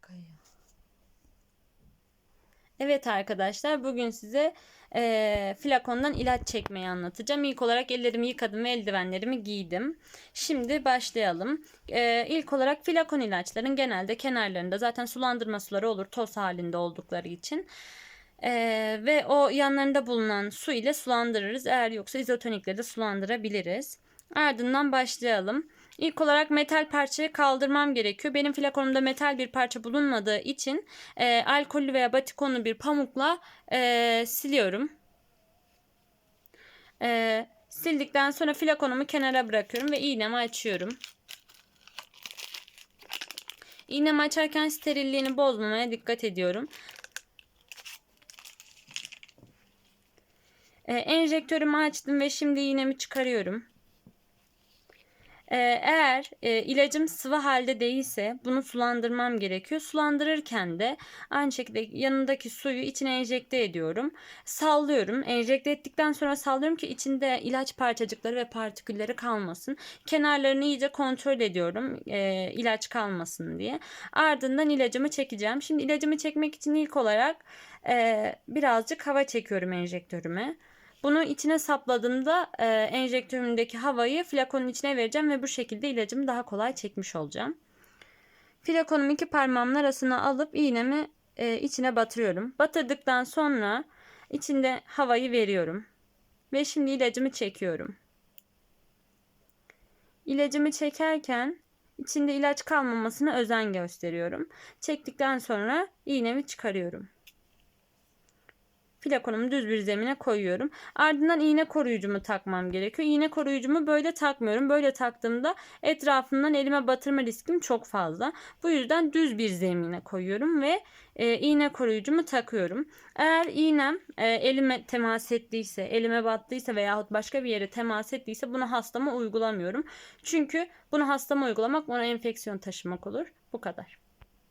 kayıyor. Evet arkadaşlar bugün size eee, flakondan ilaç çekmeyi anlatacağım. İlk olarak ellerimi yıkadım ve eldivenlerimi giydim. Şimdi başlayalım. Eee ilk olarak flakon ilaçların genelde kenarlarında zaten sulandırma suları olur toz halinde oldukları için. Eee, ve o yanlarında bulunan su ile sulandırırız. Eğer yoksa izotonikle de sulandırabiliriz. Ardından başlayalım. İlk olarak metal parçayı kaldırmam gerekiyor. Benim flakonumda metal bir parça bulunmadığı için e, alkollü veya batikonlu bir pamukla e, siliyorum. E, sildikten sonra flakonumu kenara bırakıyorum ve iğnemi açıyorum. İğnemi açarken sterilliğini bozmamaya dikkat ediyorum. E, enjektörümü açtım ve şimdi iğnemi çıkarıyorum. Ee, Eğer e, ilacım sıvı halde değilse bunu sulandırmam gerekiyor. Sulandırırken de aynı şekilde yanındaki suyu içine enjekte ediyorum. Sallıyorum. Enjekte ettikten sonra sallıyorum ki içinde ilaç parçacıkları ve partikülleri kalmasın. Kenarlarını iyice kontrol ediyorum e, ilaç kalmasın diye. Ardından ilacımı çekeceğim. Şimdi ilacımı çekmek için ilk olarak e, birazcık hava çekiyorum enjektörüme. Bunu içine sapladığımda e, enjektörümdeki havayı flakonun içine vereceğim ve bu şekilde ilacımı daha kolay çekmiş olacağım. Flakonumu iki parmağımın arasına alıp iğnemi e, içine batırıyorum. Batırdıktan sonra içinde havayı veriyorum. Ve şimdi ilacımı çekiyorum. İlacımı çekerken içinde ilaç kalmamasına özen gösteriyorum. Çektikten sonra iğnemi çıkarıyorum. Flakonumu düz bir zemine koyuyorum. Ardından iğne koruyucumu takmam gerekiyor. İğne koruyucumu böyle takmıyorum. Böyle taktığımda etrafından elime batırma riskim çok fazla. Bu yüzden düz bir zemine koyuyorum ve e, iğne koruyucumu takıyorum. Eğer iğnem e, elime temas ettiyse, elime battıysa veyahut başka bir yere temas ettiyse bunu hastama uygulamıyorum. Çünkü bunu hastama uygulamak ona enfeksiyon taşımak olur. Bu kadar.